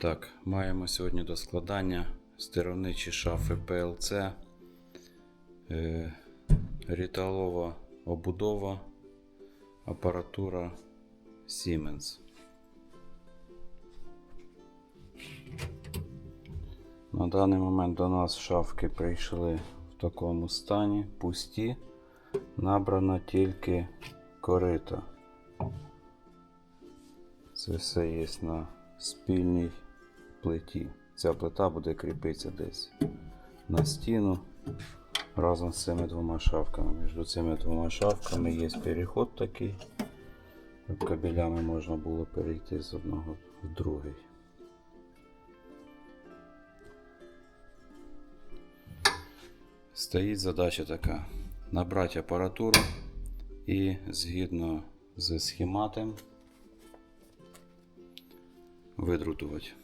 Так, маємо сьогодні до складання стировничі шафи ПЛЦ, е, ріталова обудова, апаратура Siemens. На даний момент до нас шафки прийшли в такому стані, пусті, набрано тільки корита. Це все є на спільній плиті. Ця плита буде кріпитися десь на стіну разом з цими двома шафками. Між цими двома шафками є переход такий, щоб кабелями можна було перейти з одного в другий. Стоїть задача така: набрати апаратуру і згідно з схематом видрутувати.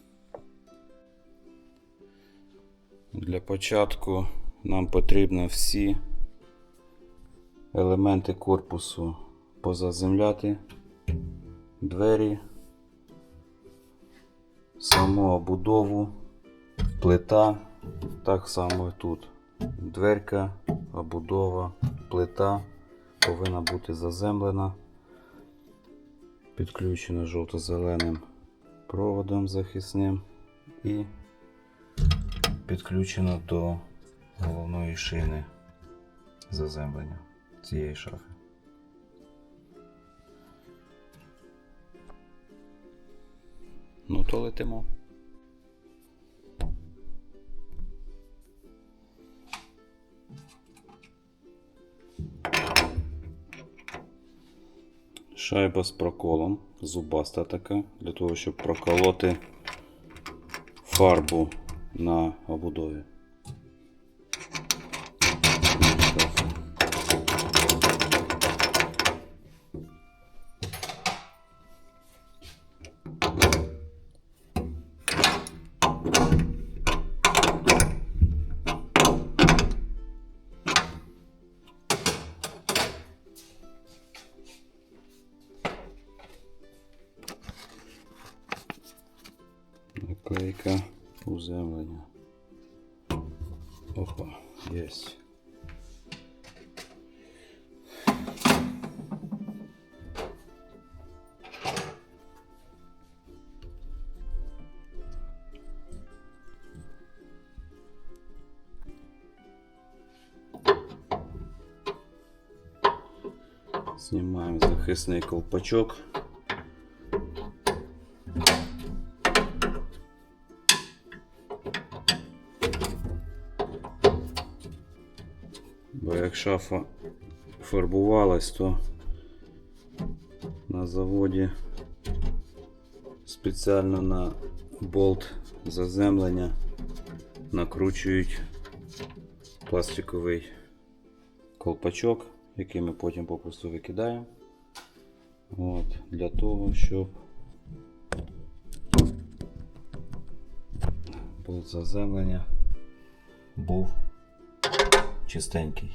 Для початку нам потрібно всі елементи корпусу позаземляти, двері, саму обудову, плита, так само і тут. Дверка, обудова, плита повинна бути заземлена, підключена жовто-зеленим проводом захисним і підключено до головної шини заземлення цієї шафи. Ну, то летимо. Шайба з проколом, зубаста така, для того, щоб проколоти фарбу на обудові. уземлення. Опа, єсть. Знімаємо захисний колпачок. Бо як шафа фарбувалась, то на заводі спеціально на болт заземлення накручують пластиковий колпачок, який ми потім попросту викидаємо. От, для того, щоб болт заземлення був чистенький.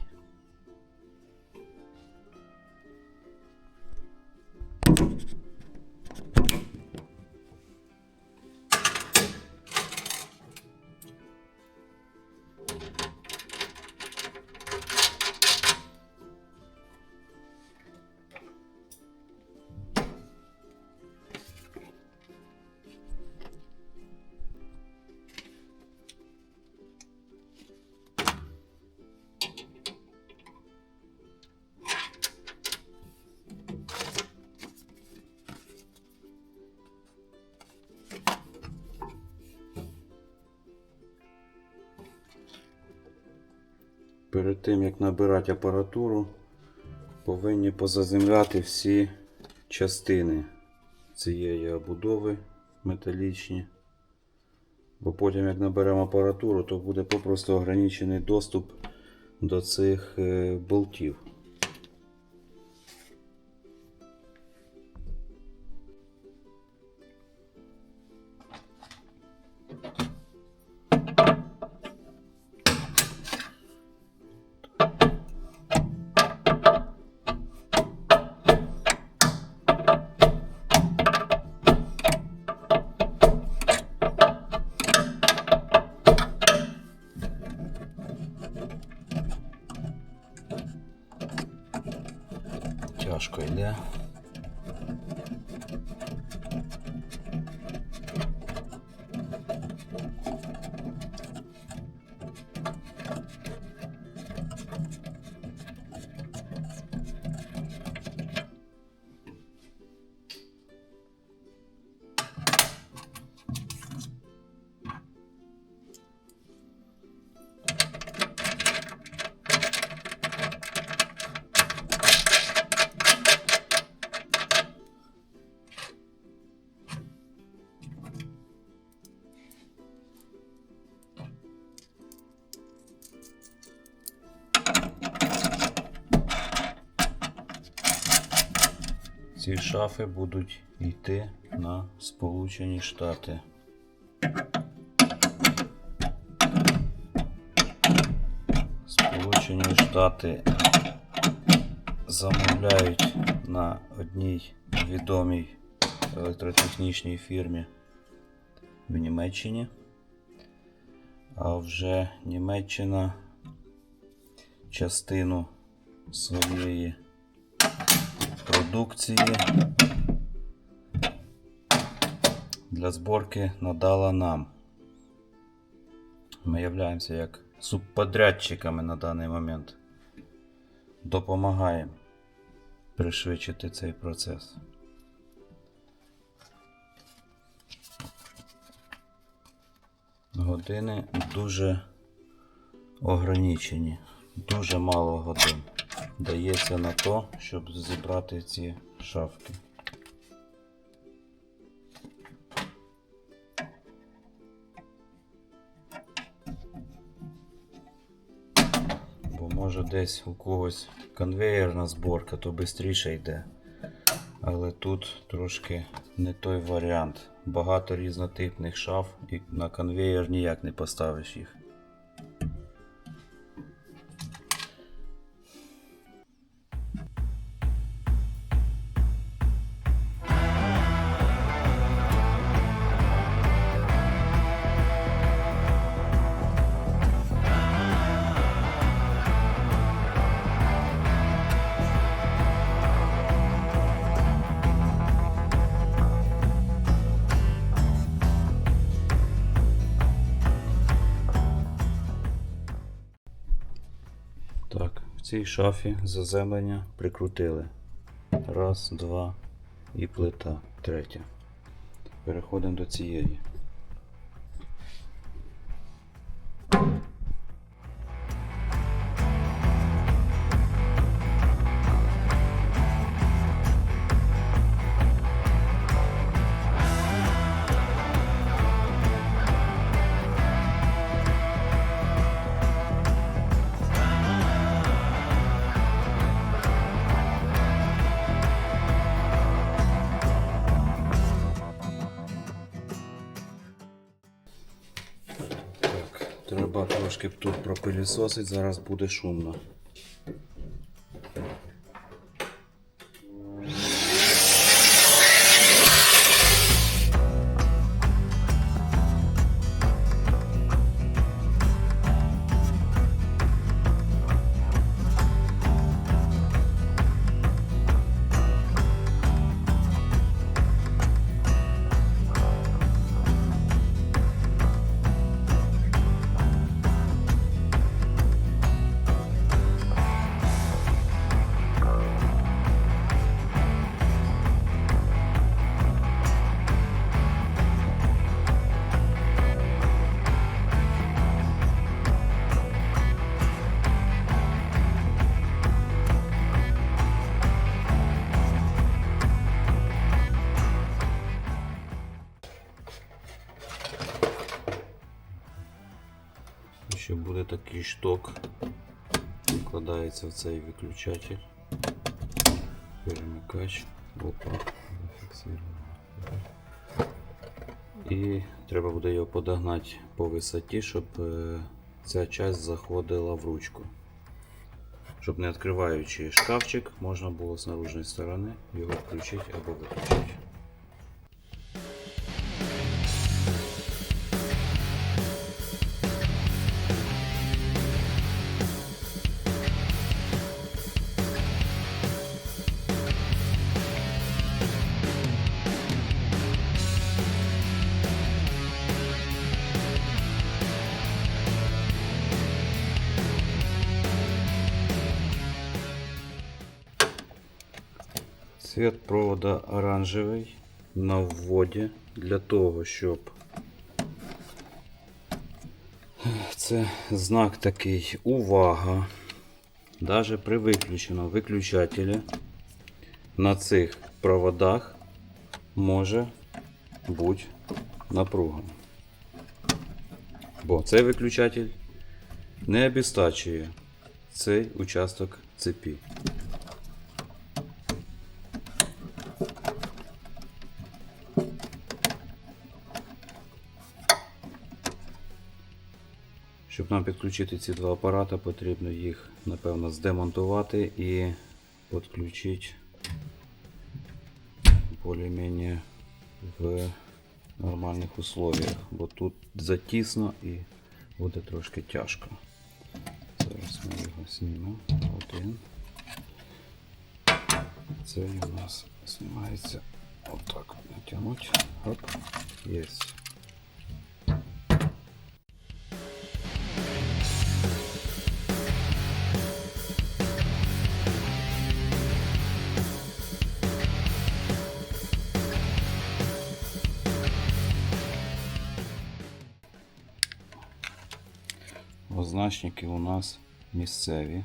Перед тим як набирати апаратуру, повинні позаземляти всі частини цієї обудови металічні. Бо потім, як наберемо апаратуру, то буде попросту ограничений доступ до цих е, болтів. Ці шафи будуть йти на Сполучені Штати. Сполучені Штати замовляють на одній відомій електротехнічній фірмі в Німеччині. А вже Німеччина частину своєї продукції для зборки надала нам. Ми являємося як субподрядчиками на даний момент. Допомагаємо пришвидшити цей процес. Години дуже ограничені, дуже мало годин дається на то, щоб зібрати ці шафки. Бо може десь у когось конвеєрна зборка, то швидше йде. Але тут трошки не той варіант. Багато різнотипних шаф і на конвеєр ніяк не поставиш їх. Цій шафі заземлення прикрутили. Раз, два і плита. Третя. Переходимо до цієї. Треба трошки тут пропилісосити, зараз буде шумно. Такий шток, вкладається в цей виключатель, перемикач, опа, зафіксировано. І треба буде його подогнати по висоті, щоб е, ця часть заходила в ручку. Щоб не відкриваючи шкафчик, можна було з наружної сторони його включити або виключити. Цвет провода оранжевий на вводі для того, щоб це знак такий увага. Даже при виключеному виключателі на цих проводах може бути напруга. Бо цей виключатель не обістачує цей участок цепі. Щоб нам підключити ці два апарати, потрібно їх, напевно, здемонтувати і підключити більш-менш в нормальних условиях, бо тут затісно і буде трошки тяжко. Зараз ми його знімемо. Один. Це у нас знімається отак от натягнути. Оп, єсть. Означники у нас місцеві.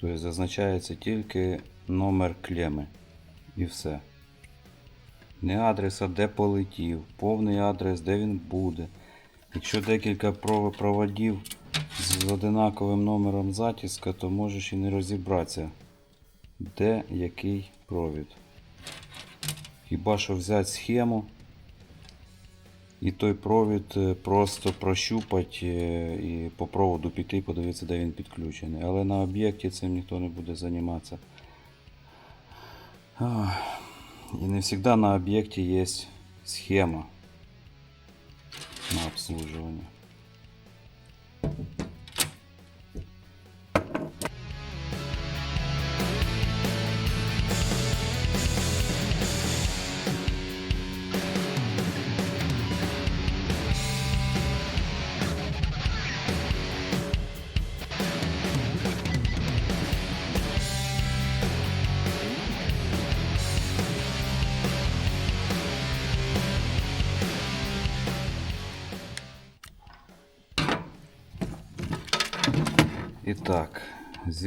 Тобто зазначається тільки номер клеми і все. Не адреса, де полетів, повний адрес, де він буде. Якщо декілька пров- проводів з одинаковим номером затиска, то можеш і не розібратися, де який провід. Хіба що взяти схему і той провід е, просто прощупати е, і по проводу піти подивитися, де він підключений. Але на об'єкті цим ніхто не буде займатися. І не завжди на об'єкті є схема на обслуживание.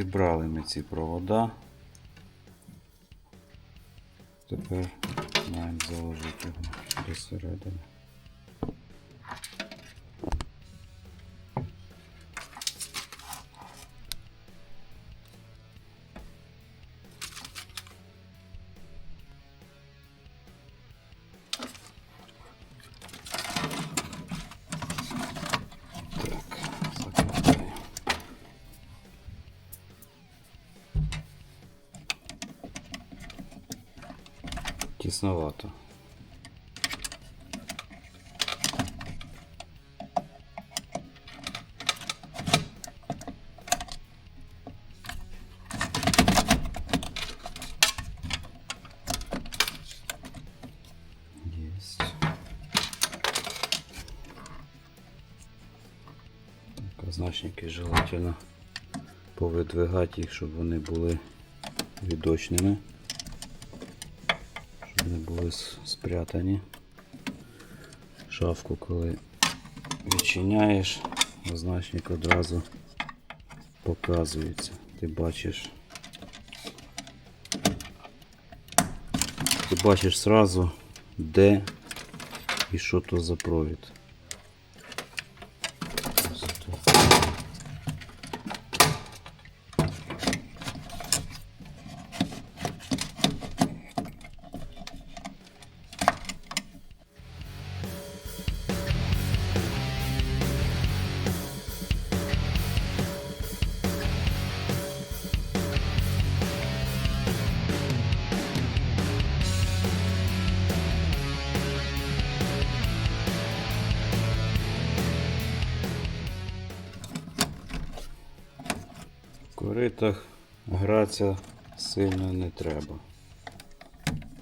Зібрали ми ці провода. Тепер маємо заложити його до середини. Тісновато. Означники желательно повидвигати їх, щоб вони були відочними не були спрятані. Шафку, коли відчиняєш, означник одразу показується. Ти бачиш. Ти бачиш сразу, де і що то за провід. В гратися сильно не треба.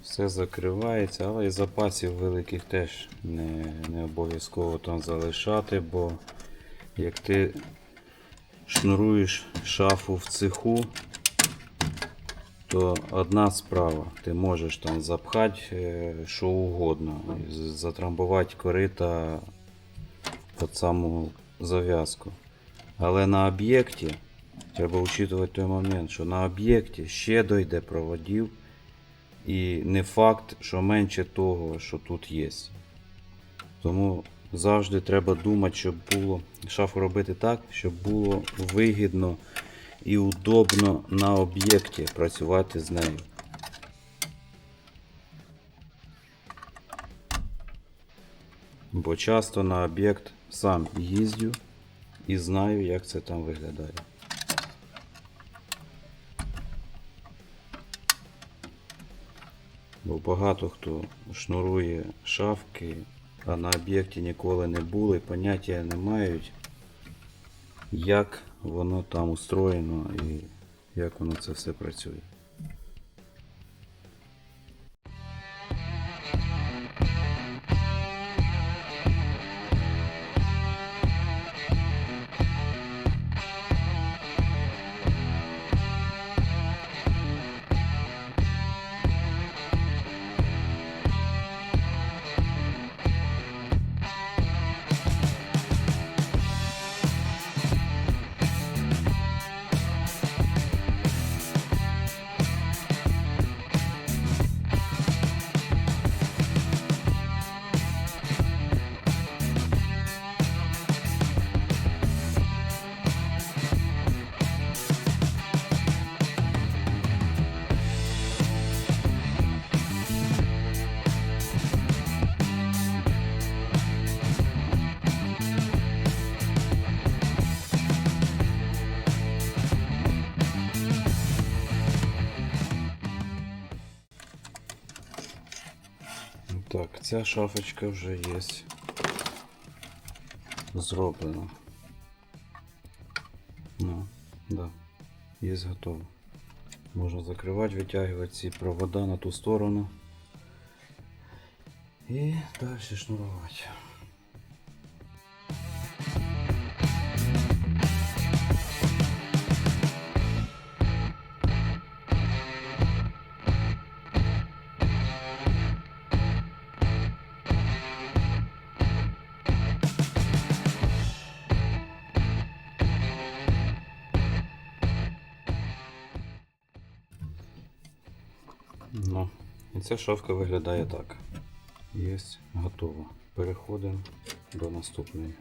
Все закривається, але і запасів великих теж не, не обов'язково там залишати, бо як ти шнуруєш шафу в цеху, то одна справа. Ти можеш там запхати е, що угодно, затрамбувати корита під саму зав'язку. Але на об'єкті треба учитувати той момент, що на об'єкті ще дойде проводів, і не факт, що менше того, що тут є. Тому завжди треба думати, щоб було шафу робити так, щоб було вигідно і удобно на об'єкті працювати з нею. Бо часто на об'єкт сам їздю і знаю, як це там виглядає. Бо багато хто шнурує шафки, а на об'єкті ніколи не були, поняття не мають, як воно там устроєно і як воно це все працює. Ця шафочка вже є. Зроблена. Ну, да. Є готово. Можна закривати, витягувати ці провода на ту сторону. І далі шнурувати. Ця шафка виглядає так. Є, готово. Переходимо до наступної.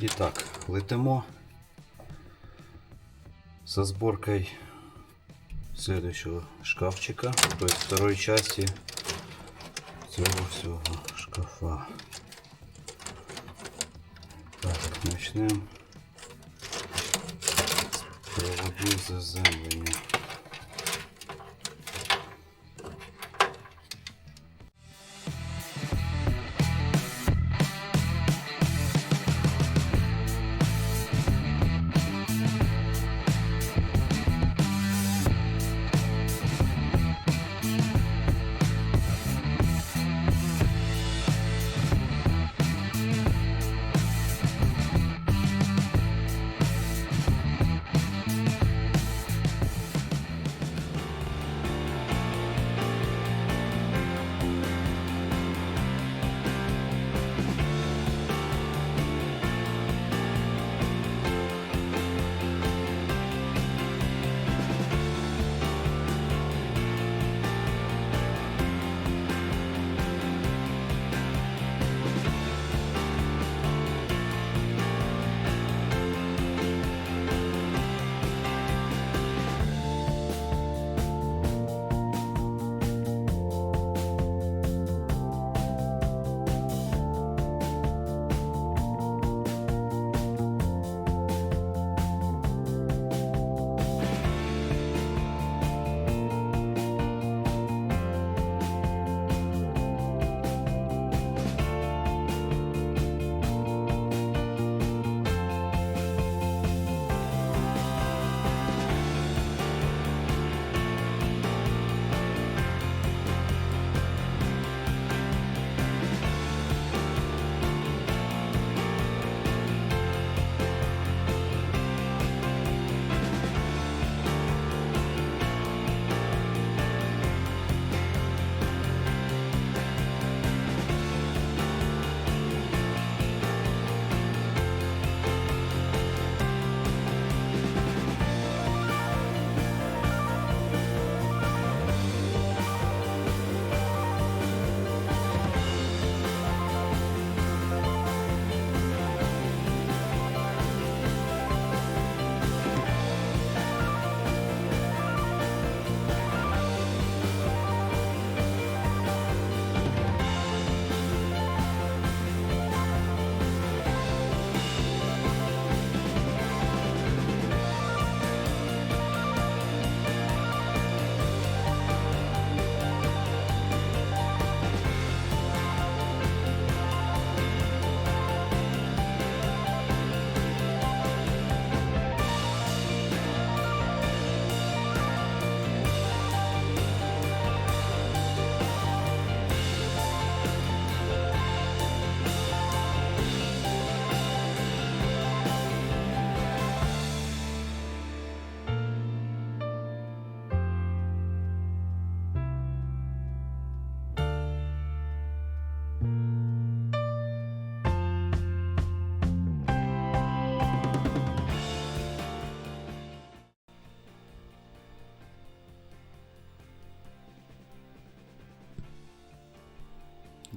І так, летимо со сборкой следующего шкафчика, то есть второй части цього всього шкафа. Начнем з проводів заземлення.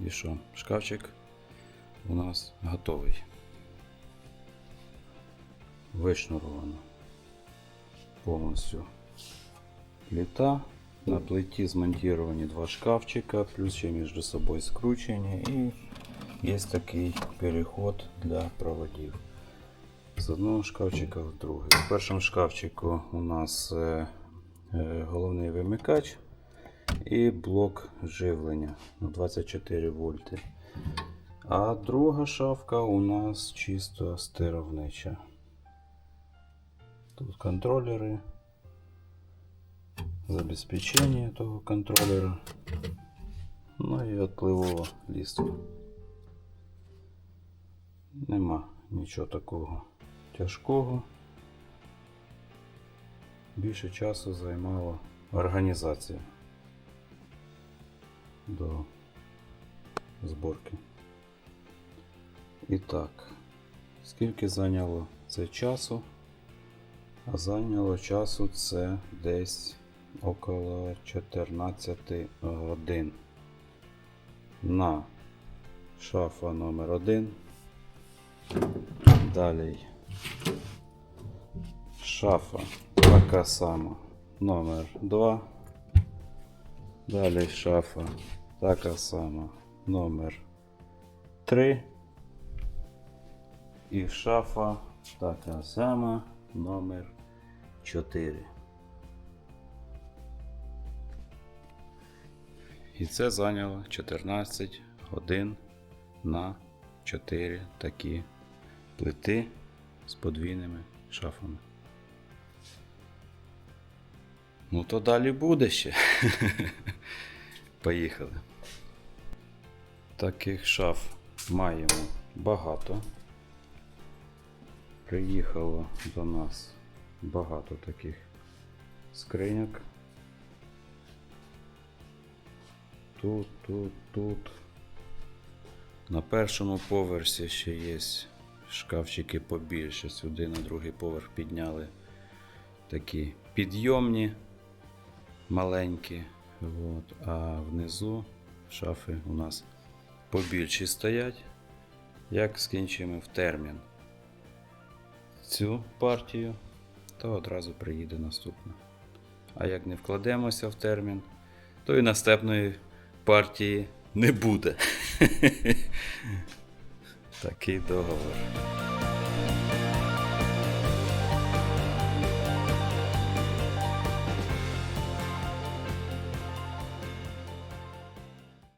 І що? Шкафчик у нас готовий. Вишнуровано повністю плита. На плиті змонтовані два шкафчика, плюс ще між собою скручені і є такий переход для проводів. З одного шкафчика в другий. В першому шкафчику у нас е, е, головний вимикач і блок живлення на 24 вольти. А друга шафка у нас чисто стеровнича. Тут контролери, забезпечення того контролера, ну і отпливова ліска. Нема нічого такого тяжкого. Більше часу займала організація до зборки. І так, скільки зайняло це часу? А зайняло часу це десь около 14 годин. На шафа номер 1 Далі. Шафа така сама. Номер 2. Далі шафа така сама. Номер 3. І шафа така сама. Номер 4. І це зайняло 14 годин на 4 такі плити з подвійними шафами. Ну то далі буде ще. Поїхали. Таких шаф маємо багато. Приїхало до нас багато таких скриньок. Тут, тут, тут. На першому поверсі ще є шкафчики побільше. Сюди на другий поверх підняли такі підйомні маленькі. От. А внизу шафи у нас побільші стоять. Як скінчимо в термін цю партію, то одразу приїде наступна. А як не вкладемося в термін, то і наступної партії не буде. Такий договор.